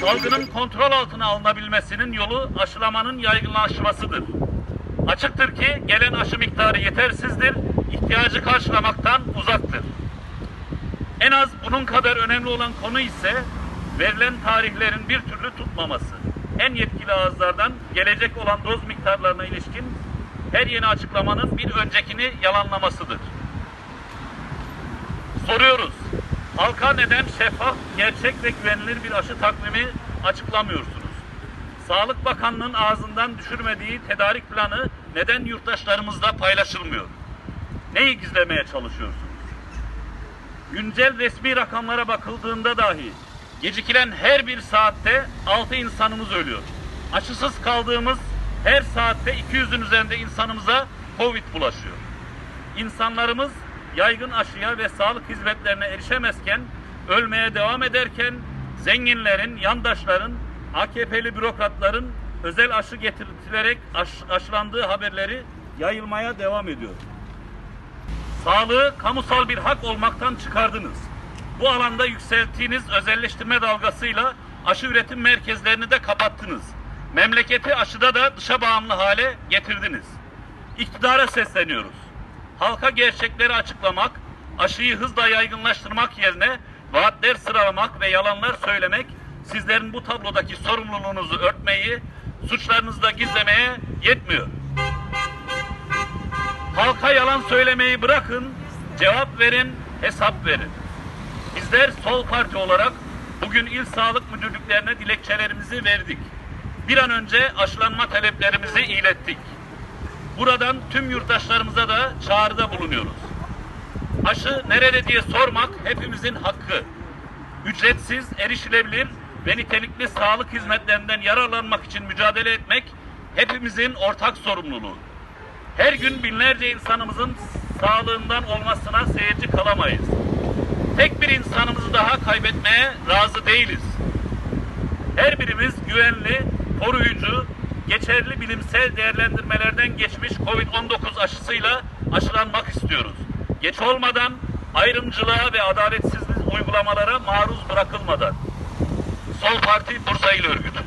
Salgının kontrol altına alınabilmesinin yolu aşılamanın yaygınlaşmasıdır. Açıktır ki gelen aşı miktarı yetersizdir, ihtiyacı karşılamaktan uzaktır. En az bunun kadar önemli olan konu ise verilen tarihlerin bir türlü tutmaması. En yetkili ağızlardan gelecek olan doz miktarlarına ilişkin her yeni açıklamanın bir öncekini yalanlamasıdır. Soruyoruz. Halka neden şeffaf, gerçek ve güvenilir bir aşı takvimi açıklamıyorsunuz? Sağlık Bakanlığı'nın ağzından düşürmediği tedarik planı neden yurttaşlarımızla paylaşılmıyor? Neyi gizlemeye çalışıyorsunuz? Güncel resmi rakamlara bakıldığında dahi gecikilen her bir saatte 6 insanımız ölüyor. Aşısız kaldığımız her saatte 200'ün üzerinde insanımıza Covid bulaşıyor. İnsanlarımız yaygın aşıya ve sağlık hizmetlerine erişemezken, ölmeye devam ederken zenginlerin, yandaşların, AKP'li bürokratların özel aşı getirtilerek aş, aşılandığı haberleri yayılmaya devam ediyor. Sağlığı kamusal bir hak olmaktan çıkardınız. Bu alanda yükselttiğiniz özelleştirme dalgasıyla aşı üretim merkezlerini de kapattınız. Memleketi aşıda da dışa bağımlı hale getirdiniz. İktidara sesleniyoruz. Halka gerçekleri açıklamak, aşıyı hızla yaygınlaştırmak yerine vaatler sıralamak ve yalanlar söylemek sizlerin bu tablodaki sorumluluğunuzu örtmeyi, suçlarınızı da gizlemeye yetmiyor. Halka yalan söylemeyi bırakın, cevap verin, hesap verin. Bizler Sol Parti olarak bugün il sağlık müdürlüklerine dilekçelerimizi verdik. Bir an önce aşılanma taleplerimizi ilettik. Buradan tüm yurttaşlarımıza da çağrıda bulunuyoruz. Aşı nerede diye sormak hepimizin hakkı. Ücretsiz, erişilebilir ve nitelikli sağlık hizmetlerinden yararlanmak için mücadele etmek hepimizin ortak sorumluluğu. Her gün binlerce insanımızın sağlığından olmasına seyirci kalamayız. Tek bir insanımızı daha kaybetmeye razı değiliz. Her birimiz güvenli, koruyucu, geçerli bilimsel değerlendirmelerden geçmiş Covid-19 aşısıyla aşılanmak istiyoruz. Geç olmadan, ayrımcılığa ve adaletsiz uygulamalara maruz bırakılmadan. Sol Parti Bursa İl Örgütü.